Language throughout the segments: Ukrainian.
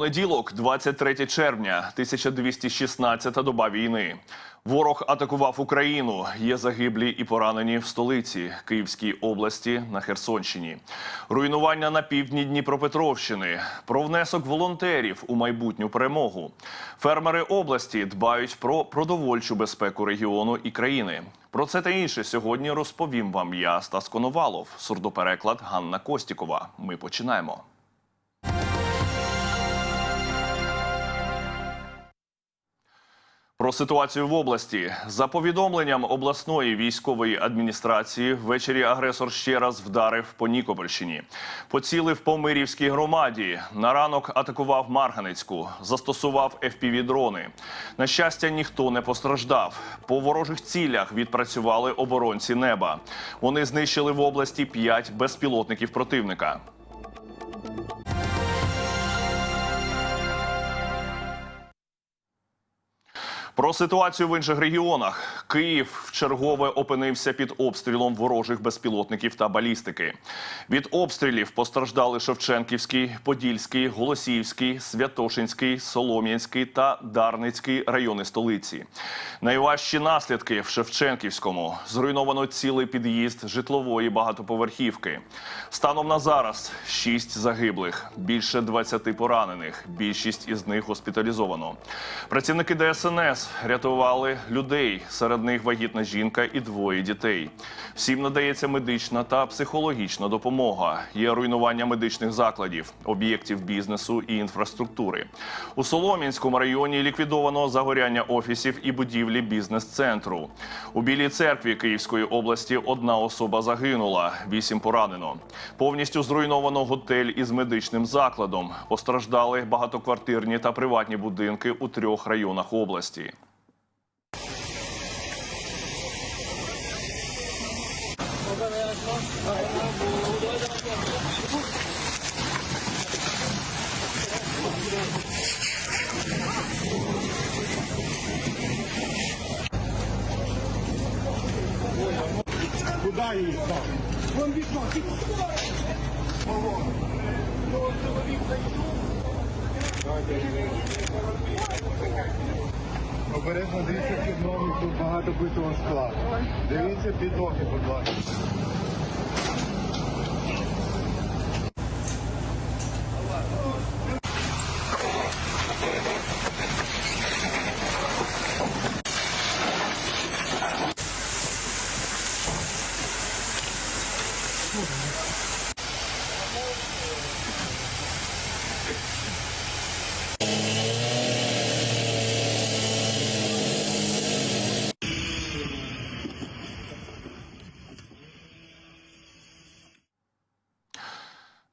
Понеділок, 23 червня, 1216 доба війни. Ворог атакував Україну. Є загиблі і поранені в столиці Київській області на Херсонщині. Руйнування на півдні Дніпропетровщини. Про внесок волонтерів у майбутню перемогу. Фермери області дбають про продовольчу безпеку регіону і країни. Про це та інше сьогодні розповім вам я, Стас Коновалов, сурдопереклад Ганна Костікова. Ми починаємо. Про ситуацію в області за повідомленням обласної військової адміністрації, ввечері агресор ще раз вдарив по Нікопольщині. Поцілив по Мирівській громаді. На ранок атакував Марганецьку, застосував fpv дрони. На щастя, ніхто не постраждав. По ворожих цілях відпрацювали оборонці неба. Вони знищили в області п'ять безпілотників противника. Про ситуацію в інших регіонах. Київ вчергове опинився під обстрілом ворожих безпілотників та балістики. Від обстрілів постраждали Шевченківський, Подільський, Голосіївський, Святошинський, Солом'янський та Дарницький райони столиці. Найважчі наслідки в Шевченківському зруйновано цілий під'їзд житлової багатоповерхівки. Станом на зараз шість загиблих, більше 20 поранених. Більшість із них госпіталізовано. Працівники ДСНС рятували людей. Серед них вагітна жінка і двоє дітей. Всім надається медична та психологічна допомога. Є руйнування медичних закладів, об'єктів бізнесу і інфраструктури. У Солом'янському районі ліквідовано загоряння офісів і будівлі бізнес-центру. У Білій церкві Київської області одна особа загинула, вісім поранено. Повністю зруйновано готель із медичним закладом. Постраждали багатоквартирні та приватні будинки у трьох районах області. Її? Вон вікно, Обережно дивіться під ноги, тут багато битого скла. Дивіться під ноги, будь ласка.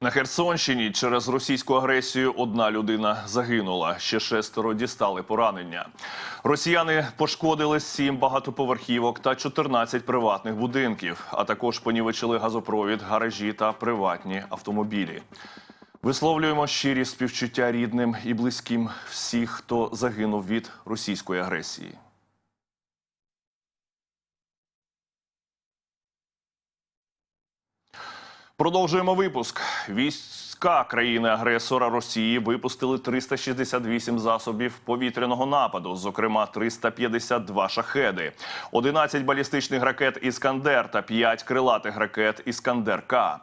На Херсонщині через російську агресію одна людина загинула. Ще шестеро дістали поранення. Росіяни пошкодили сім багатоповерхівок та 14 приватних будинків, а також понівечили газопровід, гаражі та приватні автомобілі. Висловлюємо щирі співчуття рідним і близьким всіх, хто загинув від російської агресії. Продовжуємо випуск. Війська країни-агресора Росії випустили 368 засобів повітряного нападу, зокрема 352 шахеди, 11 балістичних ракет Іскандер та 5 крилатих ракет Іскандер К.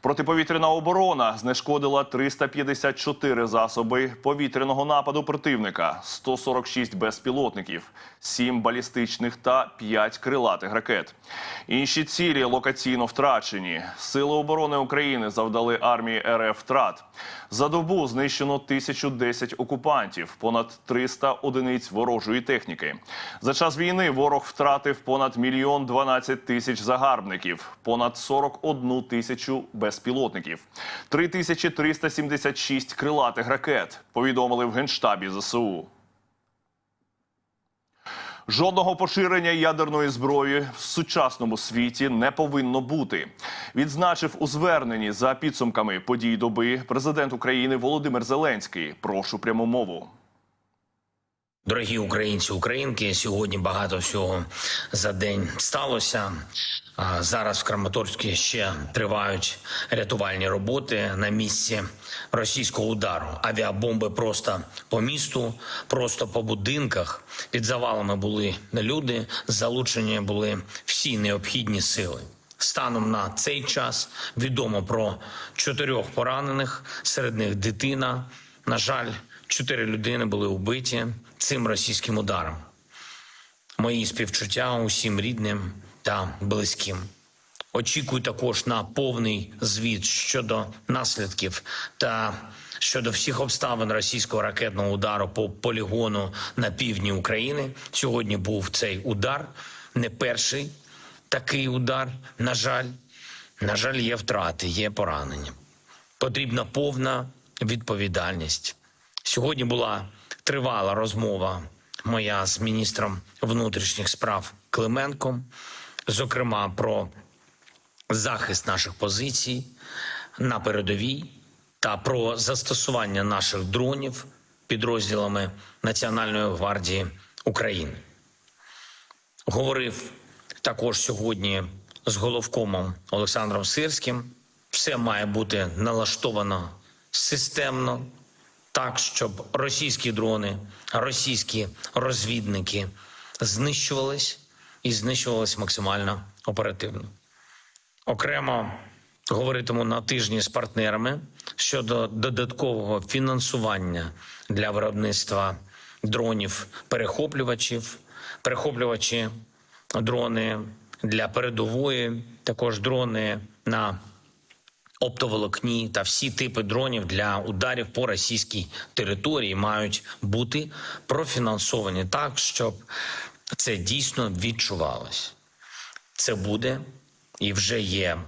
Протиповітряна оборона знешкодила 354 засоби повітряного нападу противника, 146 безпілотників, 7 балістичних та 5 крилатих ракет. Інші цілі локаційно втрачені. Сили оборони України завдали армії РФ втрат. За добу знищено 1010 окупантів, понад 300 одиниць ворожої техніки. За час війни ворог втратив понад мільйон 12 тисяч загарбників, понад 41 тисячу безпілотників, 3376 крилатих ракет. Повідомили в генштабі ЗСУ. Жодного поширення ядерної зброї в сучасному світі не повинно бути. Відзначив у зверненні за підсумками подій доби президент України Володимир Зеленський. Прошу пряму мову. Дорогі українці, українки, сьогодні багато всього за день сталося. Зараз в Краматорську ще тривають рятувальні роботи на місці російського удару. Авіабомби просто по місту, просто по будинках. Під завалами були люди, залучені були всі необхідні сили. Станом на цей час відомо про чотирьох поранених, серед них дитина. На жаль, чотири людини були вбиті цим російським ударом. Мої співчуття усім рідним та близьким. Очікую також на повний звіт щодо наслідків та щодо всіх обставин російського ракетного удару по полігону на півдні України. Сьогодні був цей удар, не перший такий удар. На жаль, на жаль, є втрати, є поранення. Потрібна повна відповідальність. Сьогодні була тривала розмова моя з міністром внутрішніх справ Клименком, зокрема про захист наших позицій на передовій та про застосування наших дронів підрозділами Національної гвардії України. Говорив також сьогодні з головкомом Олександром Сирським. Все має бути налаштовано системно, так, щоб російські дрони, російські розвідники знищувались і знищувались максимально оперативно. Окремо говоритиму на тижні з партнерами щодо додаткового фінансування для виробництва дронів перехоплювачів, перехоплювачі дрони для передової, також дрони на оптоволокні та всі типи дронів для ударів по російській території мають бути профінансовані так, щоб це дійсно відчувалось. Це буде і вже є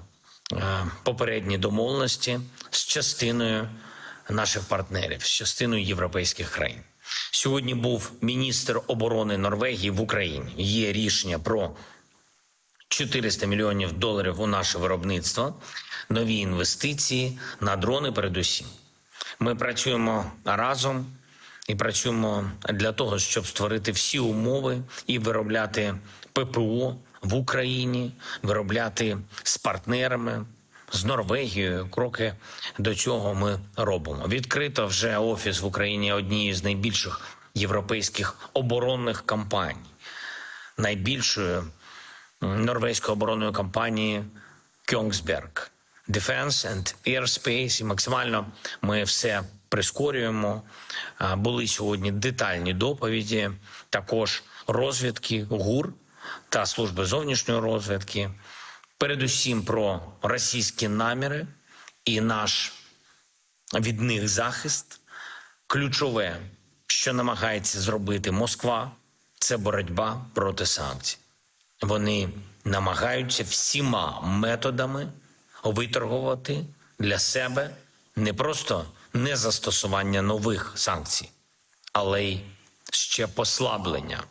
е, попередні домовленості з частиною наших партнерів, з частиною європейських країн. Сьогодні був міністр оборони Норвегії в Україні. Є рішення про 400 мільйонів доларів у наше виробництво, нові інвестиції на дрони. Передусім, ми працюємо разом і працюємо для того, щоб створити всі умови і виробляти ППО в Україні, виробляти з партнерами. З Норвегією кроки до цього ми робимо. Відкрито вже офіс в Україні однієї з найбільших європейських оборонних компаній, найбільшою норвезької оборонної компанії Kongsberg Defense and Airspace. І максимально ми все прискорюємо. Були сьогодні детальні доповіді, також розвідки ГУР та служби зовнішньої розвідки. Передусім про російські наміри і наш від них захист. Ключове, що намагається зробити Москва, це боротьба проти санкцій. Вони намагаються всіма методами виторгувати для себе не просто не застосування нових санкцій, але й ще послаблення,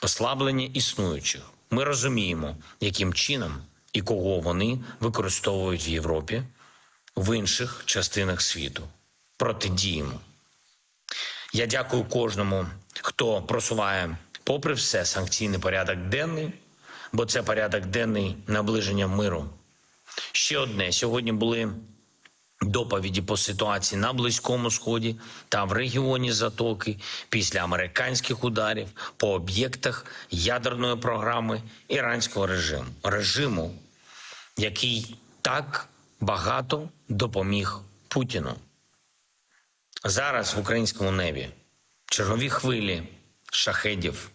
послаблення існуючих. Ми розуміємо, яким чином і кого вони використовують в Європі, в інших частинах світу. Протидіємо. Я дякую кожному, хто просуває, попри все, санкційний порядок денний, бо це порядок денний наближення миру. Ще одне сьогодні були доповіді по ситуації на близькому сході та в регіоні Затоки після американських ударів по об'єктах ядерної програми іранського режиму, режиму, який так багато допоміг Путіну. Зараз в українському небі чергові хвилі шахедів.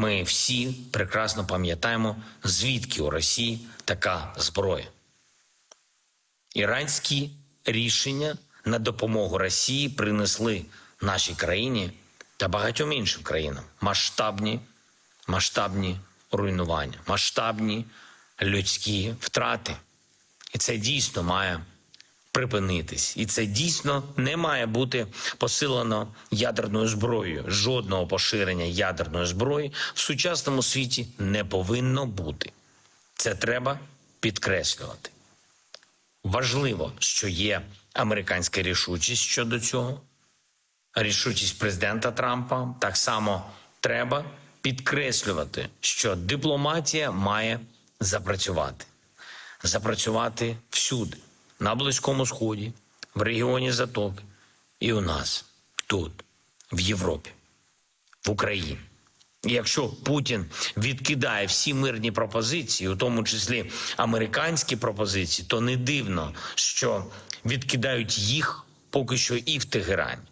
Ми всі прекрасно пам'ятаємо, звідки у Росії така зброя. Іранські рішення на допомогу Росії принесли нашій країні та багатьом іншим країнам масштабні, масштабні руйнування, масштабні людські втрати. І це дійсно має припинитись. І це дійсно не має бути посилено ядерною зброєю. Жодного поширення ядерної зброї в сучасному світі не повинно бути. Це треба підкреслювати. Важливо, що є американська рішучість щодо цього. рішучість президента Трампа, так само треба підкреслювати, що дипломатія має запрацювати. Запрацювати всюди, на Близькому Сході, в регіоні Затоки і у нас, тут, в Європі, в Україні. І Якщо Путін відкидає всі мирні пропозиції, у тому числі американські пропозиції, то не дивно, що відкидають їх поки що і в Тегерані.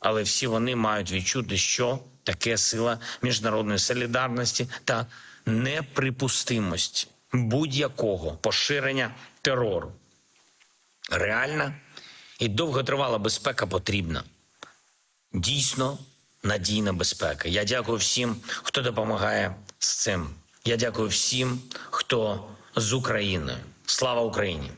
Але всі вони мають відчути, що таке сила міжнародної солідарності та неприпустимості будь-якого поширення терору. Реальна і довготривала безпека потрібна дійсно надійна безпека. Я дякую всім, хто допомагає з цим. Я дякую всім, хто з Україною. Слава Україні!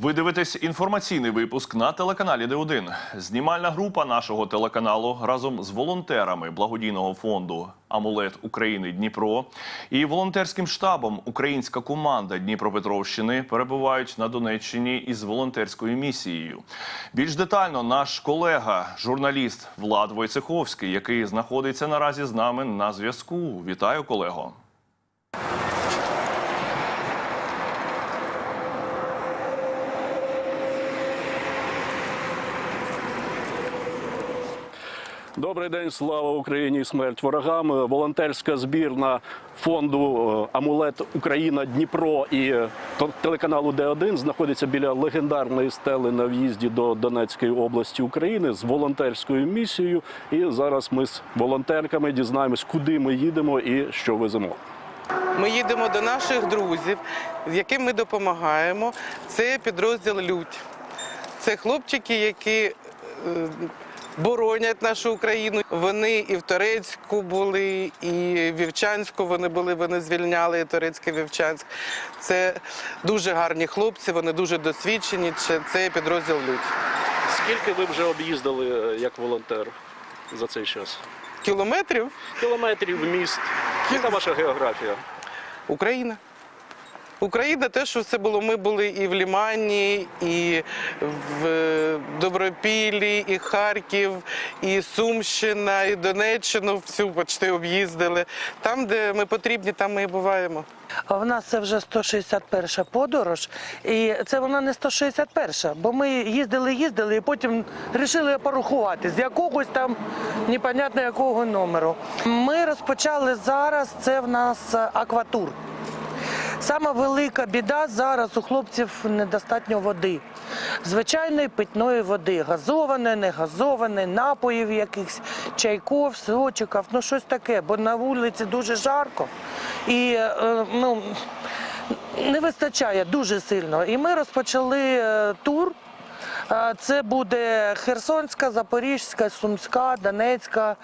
Ви дивитесь інформаційний випуск на телеканалі Д1. Знімальна група нашого телеканалу разом з волонтерами благодійного фонду Амулет України Дніпро і волонтерським штабом Українська команда Дніпропетровщини перебувають на Донеччині із волонтерською місією. Більш детально наш колега, журналіст Влад Войцеховський, який знаходиться наразі з нами на зв'язку. Вітаю, колего. Добрий день, слава Україні, смерть ворогам. Волонтерська збірна фонду е, Амулет Україна Дніпро і е, телеканалу Д1 знаходиться біля легендарної стели на в'їзді до Донецької області України з волонтерською місією. І зараз ми з волонтерками дізнаємось, куди ми їдемо і що веземо. Ми їдемо до наших друзів, з яким ми допомагаємо. Це підрозділ Людь. Це хлопчики, які е, боронять нашу Україну. Вони і в Торецьку були, і в Вівчанську вони були, вони звільняли Торецьк, і Вівчанськ. Це дуже гарні хлопці, вони дуже досвідчені. Це- Це підрозділ Людь. Скільки ви вже об'їздили е, як волонтер за цей час? Кілометрів Кілометрів міст. Яка ваша географія? Україна. Україна, те, що все було. Ми були і в Лімані, і в Добропіллі, і Харків, і Сумщина, і Донеччину всю почти об'їздили. Там, де ми потрібні, там ми і буваємо. А в нас це вже 161 подорож, і це вона не 161, бо ми їздили, їздили, і потім вирішили порахувати з якогось там непонятно якого номеру. Ми розпочали зараз. Це в нас е, акватур. Сама велика біда зараз у хлопців недостатньо води. Звичайної питної води, газованої, не газованої, напоїв якихось, чайков, сочиків, ну щось таке, бо на вулиці дуже жарко і е, ну, не вистачає дуже сильно. І ми розпочали е, тур. Е, Це буде Херсонська, Запорізька, Сумська, Донецька,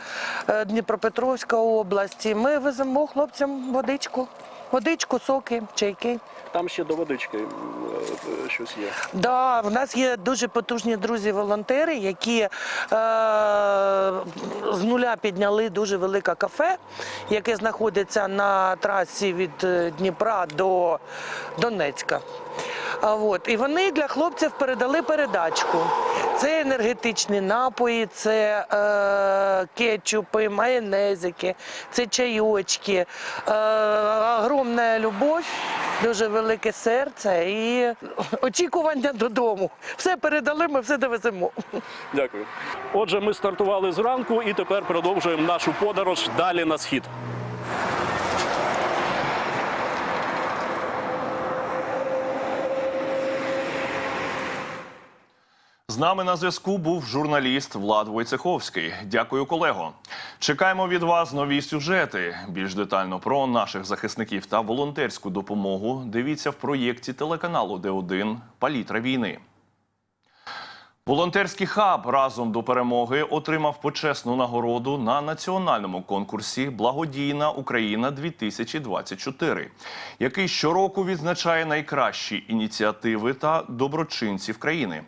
Дніпропетровська області. Ми веземо хлопцям водичку. Водичку, соки, чайки. Там ще до водички е, щось є. Да, в нас є дуже потужні друзі-волонтери, які е, з нуля підняли дуже велике кафе, яке знаходиться на трасі від е, Дніпра до Донецька. От, і вони для хлопців передали передачку. Це енергетичні напої, це е, кетчупи, майонезики, це чайочки, е, огромна любов, дуже велике серце і очікування додому. Все передали, ми все довеземо. Дякую. Отже, ми стартували зранку і тепер продовжуємо нашу подорож далі на схід. З нами на зв'язку був журналіст Влад Войцеховський. Дякую, колего. Чекаємо від вас нові сюжети. Більш детально про наших захисників та волонтерську допомогу. Дивіться в проєкті телеканалу Д1 Палітра війни. Волонтерський хаб разом до перемоги отримав почесну нагороду на національному конкурсі Благодійна Україна 2024 який щороку відзначає найкращі ініціативи та доброчинців країни.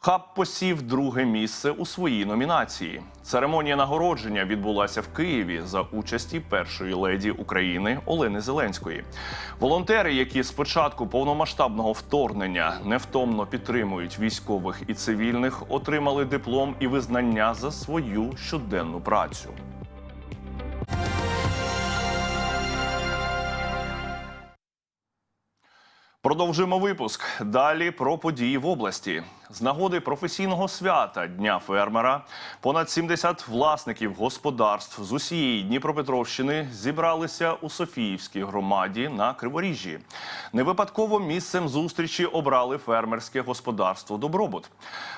Хаб посів друге місце у своїй номінації. Церемонія нагородження відбулася в Києві за участі першої леді України Олени Зеленської. Волонтери, які з початку повномасштабного вторгнення невтомно підтримують військових і цивільних, отримали диплом і визнання за свою щоденну працю. Продовжуємо випуск. Далі про події в області. З нагоди професійного свята Дня фермера понад 70 власників господарств з усієї Дніпропетровщини зібралися у Софіївській громаді на Криворіжжі. Не випадково місцем зустрічі обрали фермерське господарство Добробут.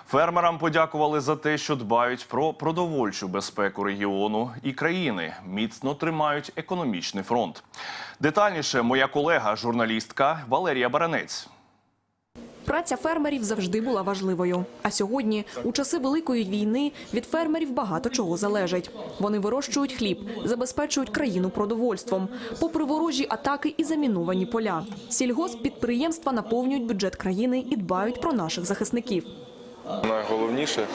Фермерам подякували за те, що дбають про продовольчу безпеку регіону і країни, міцно тримають економічний фронт. Детальніше моя колега, журналістка Валерія Баранець. Праця фермерів завжди була важливою. А сьогодні, у часи великої війни, від фермерів багато чого залежить. Вони вирощують хліб, забезпечують країну продовольством, попри ворожі атаки і заміновані поля. Сільгосппідприємства наповнюють бюджет країни і дбають про наших захисників. Найголовніше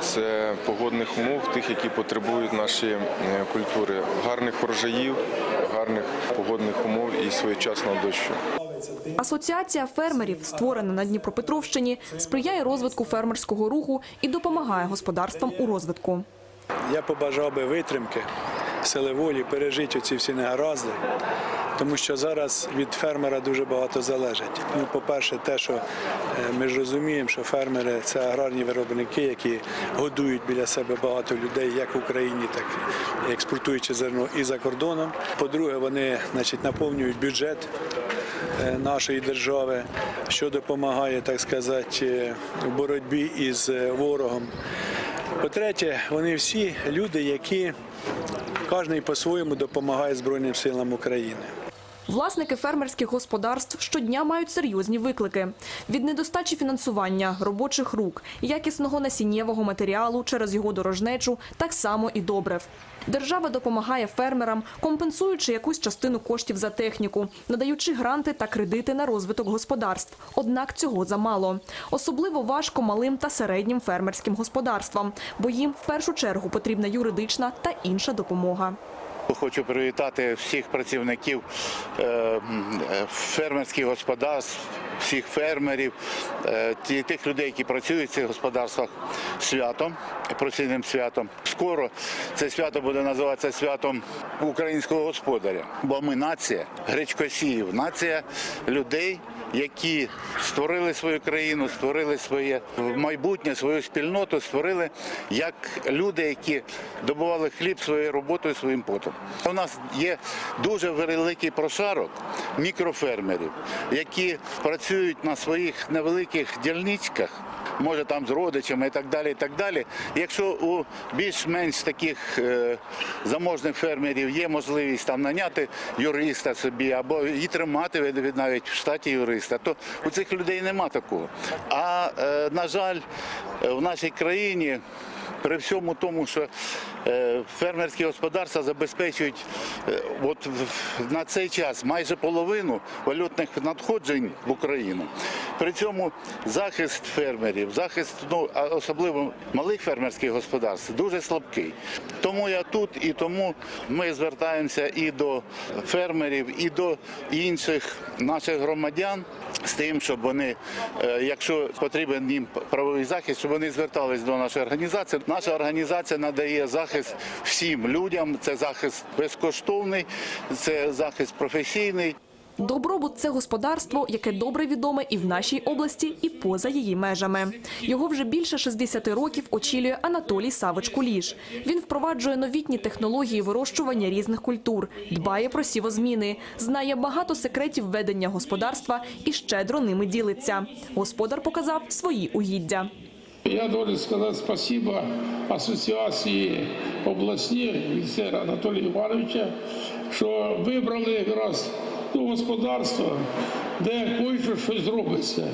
це погодних умов, тих, які потребують наші е, культури, гарних врожаїв, гарних погодних умов і своєчасного дощу. Асоціація фермерів, створена на Дніпропетровщині, сприяє розвитку фермерського руху і допомагає господарствам у розвитку. Я побажав би витримки, сили волі, пережити ці всі негаразди, тому що зараз від фермера дуже багато залежить. Ну, по-перше, те, що е, ми ж розуміємо, що фермери це аграрні виробники, які годують біля себе багато людей, як в Україні, так і експортуючи зерно і за кордоном. По-друге, вони значить, наповнюють бюджет нашої держави, що допомагає, так сказати, е, в боротьбі із е, ворогом. По-третє, вони всі люди, які кожен по-своєму допомагає Збройним силам України. Власники фермерських господарств щодня мають серйозні виклики від недостачі фінансування, робочих рук, якісного насіннєвого матеріалу через його дорожнечу, так само і добрив. Держава допомагає фермерам, компенсуючи якусь частину коштів за техніку, надаючи гранти та кредити на розвиток господарств. Однак цього замало. Особливо важко малим та середнім фермерським господарствам, бо їм в першу чергу потрібна юридична та інша допомога. Хочу привітати всіх працівників е, е, фермерських господарств, всіх фермерів, е, тих людей, які працюють в цих господарствах святом, професійним святом. Скоро це свято буде називатися святом українського господаря, бо ми нація гречкосіїв, нація людей. Які створили свою країну, створили своє майбутнє, свою спільноту, створили як люди, які добували хліб своєю роботою, своїм потом. У нас є дуже великий прошарок мікрофермерів, які працюють на своїх невеликих дільничках, може там з родичами і так далі. І так далі. Якщо у більш-менш таких е, заможних фермерів є можливість там наняти юриста собі або і тримати навіть в штаті юриста, то у цих людей нема такого. А е, на жаль, в нашій країні. При всьому тому, що фермерські господарства забезпечують е, от на цей час майже половину валютних надходжень в Україну. При цьому захист фермерів, захист ну, особливо малих фермерських господарств дуже слабкий. Тому я тут і тому ми звертаємося і до фермерів, і до інших наших громадян з тим, щоб вони, е, якщо потрібен їм правовий захист, щоб вони звертались до нашої організації. Наша організація надає захист всім людям. Це захист безкоштовний, це захист професійний. Добробут це господарство, яке добре відоме і в нашій області, і поза її межами. Його вже більше 60 років очолює Анатолій Савич Куліш. Він впроваджує новітні технології вирощування різних культур, дбає про сівозміни, знає багато секретів ведення господарства і щедро ними ділиться. Господар показав свої угіддя. Я должен сказать спасибо Асоціації обласній офіцера Анатолія Івановича, що вибрали якраз ну, господарство, де кое-що щось робиться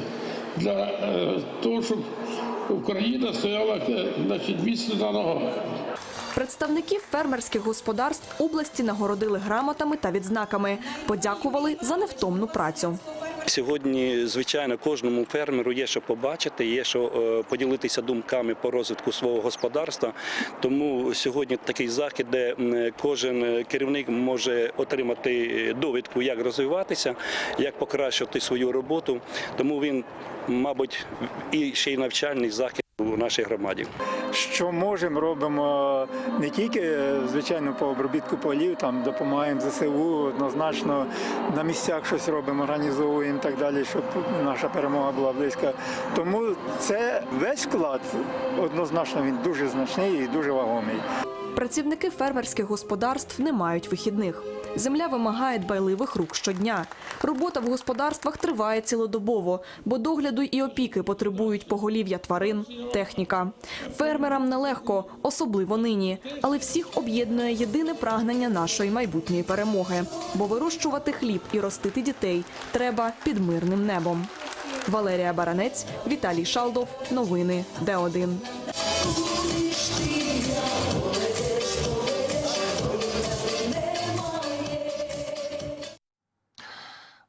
для е, того, щоб Україна стояла е, значить, міцно на ногах. Представників фермерських господарств області нагородили грамотами та відзнаками, подякували за невтомну працю. Сьогодні, звичайно, кожному фермеру є що побачити, є що е, поділитися думками по розвитку свого господарства. Тому сьогодні такий захід, де кожен керівник може отримати довідку, як розвиватися, як покращити свою роботу. Тому він, мабуть, і ще й навчальний захід у нашій громаді. що можемо, робимо не тільки звичайно по обробітку полів, там допомагаємо ЗСУ, однозначно на місцях щось робимо, організовуємо так далі, щоб наша перемога була близька. Тому це весь вклад однозначно він дуже значний і дуже вагомий. Працівники фермерських господарств не мають вихідних. Земля вимагає дбайливих рук щодня. Робота в господарствах триває цілодобово, бо догляду і опіки потребують поголів'я тварин, техніка. Фермерам нелегко, особливо нині, але всіх об'єднує єдине прагнення нашої майбутньої перемоги. Бо вирощувати хліб і ростити дітей треба під мирним небом. Валерія Баранець, Віталій Шалдов. Новини Д1.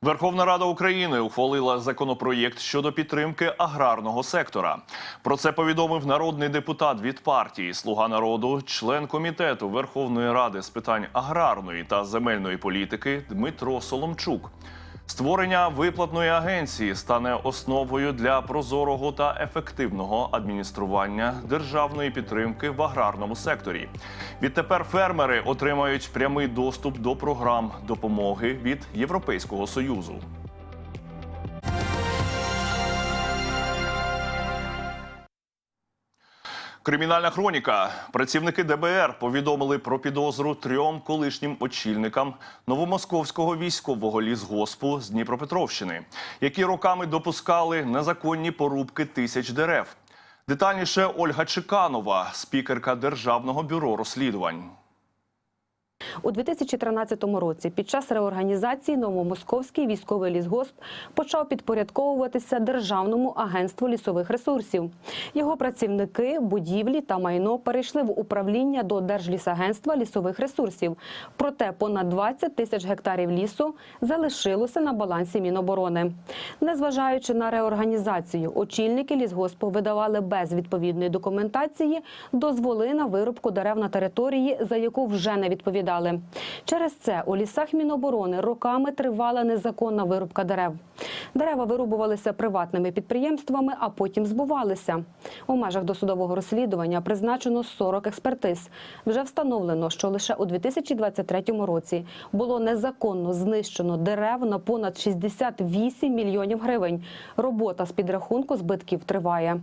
Верховна Рада України ухвалила законопроєкт щодо підтримки аграрного сектора. Про це повідомив народний депутат від партії Слуга народу, член комітету Верховної Ради з питань аграрної та земельної політики Дмитро Соломчук. Створення виплатної агенції стане основою для прозорого та ефективного адміністрування державної підтримки в аграрному секторі. Відтепер фермери отримають прямий доступ до програм допомоги від Європейського союзу. Кримінальна хроніка. Працівники ДБР повідомили про підозру трьом колишнім очільникам новомосковського військового лісгоспу з Дніпропетровщини, які роками допускали незаконні порубки тисяч дерев. Детальніше Ольга Чеканова, спікерка Державного бюро розслідувань. У 2013 році під час реорганізації Новомосковський військовий лісгосп почав підпорядковуватися Державному агентству лісових ресурсів. Його працівники, будівлі та майно перейшли в управління до Держлісагентства лісових ресурсів. Проте понад 20 тисяч гектарів лісу залишилося на балансі Міноборони. Незважаючи на реорганізацію, очільники лісгоспу видавали без відповідної документації дозволи на вирубку дерев на території, за яку вже не відповідали. Через це у лісах Міноборони роками тривала незаконна вирубка дерев. Дерева вирубувалися приватними підприємствами, а потім збувалися. У межах досудового розслідування призначено 40 експертиз. Вже встановлено, що лише у 2023 році було незаконно знищено дерев на понад 68 мільйонів гривень. Робота з підрахунку збитків триває.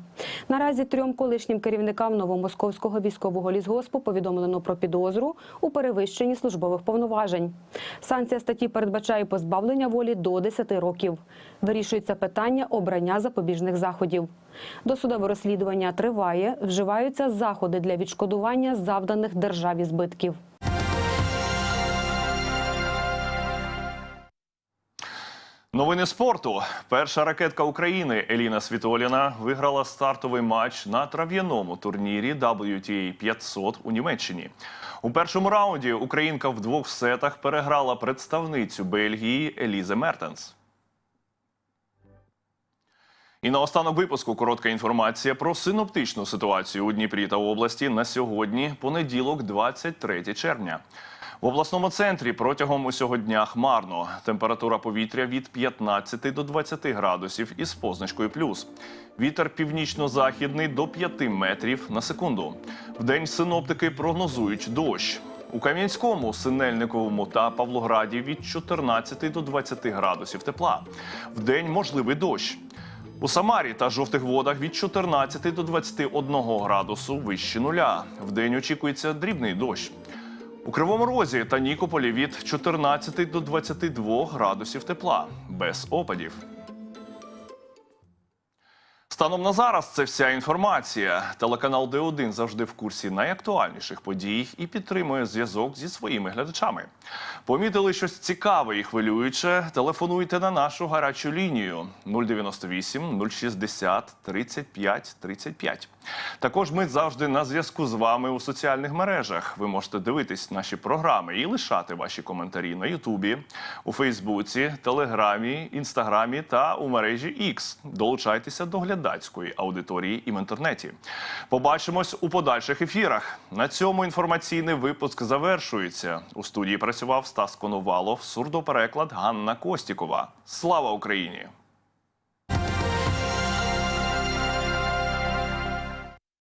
Наразі трьом колишнім керівникам новомосковського військового лісгоспу повідомлено про підозру у перевищенні службових повноважень. Санкція статті передбачає позбавлення волі до 10 років. Вирішується питання обрання запобіжних заходів. Досудове розслідування триває. Вживаються заходи для відшкодування завданих державі збитків. Новини спорту. Перша ракетка України Еліна Світоліна виграла стартовий матч на трав'яному турнірі WTA 500 у Німеччині. У першому раунді українка в двох сетах переграла представницю Бельгії Елізе Мертенс. І на останок випуску коротка інформація про синоптичну ситуацію у Дніпрі та області на сьогодні, понеділок, 23 червня. В обласному центрі протягом усього дня хмарно. Температура повітря від 15 до 20 градусів із позначкою плюс. Вітер північно-західний до 5 метрів на секунду. Вдень синоптики прогнозують дощ. У Кам'янському, Синельниковому та Павлограді від 14 до 20 градусів тепла. Вдень можливий дощ. У Самарі та жовтих водах від 14 до 21 градусу вище нуля. Вдень очікується дрібний дощ. У Кривому Розі та Нікополі від 14 до 22 градусів тепла, без опадів. Станом на зараз це вся інформація. Телеканал Д1 завжди в курсі найактуальніших подій і підтримує зв'язок зі своїми глядачами. Помітили щось цікаве і хвилююче? Телефонуйте на нашу гарячу лінію 098 060 35 35. Також ми завжди на зв'язку з вами у соціальних мережах. Ви можете дивитись наші програми і лишати ваші коментарі на Ютубі, у Фейсбуці, Телеграмі, Інстаграмі та у мережі X. Долучайтеся до глядацької аудиторії і в інтернеті. Побачимось у подальших ефірах. На цьому інформаційний випуск завершується. У студії працював Стас Коновалов, сурдопереклад Ганна Костікова. Слава Україні!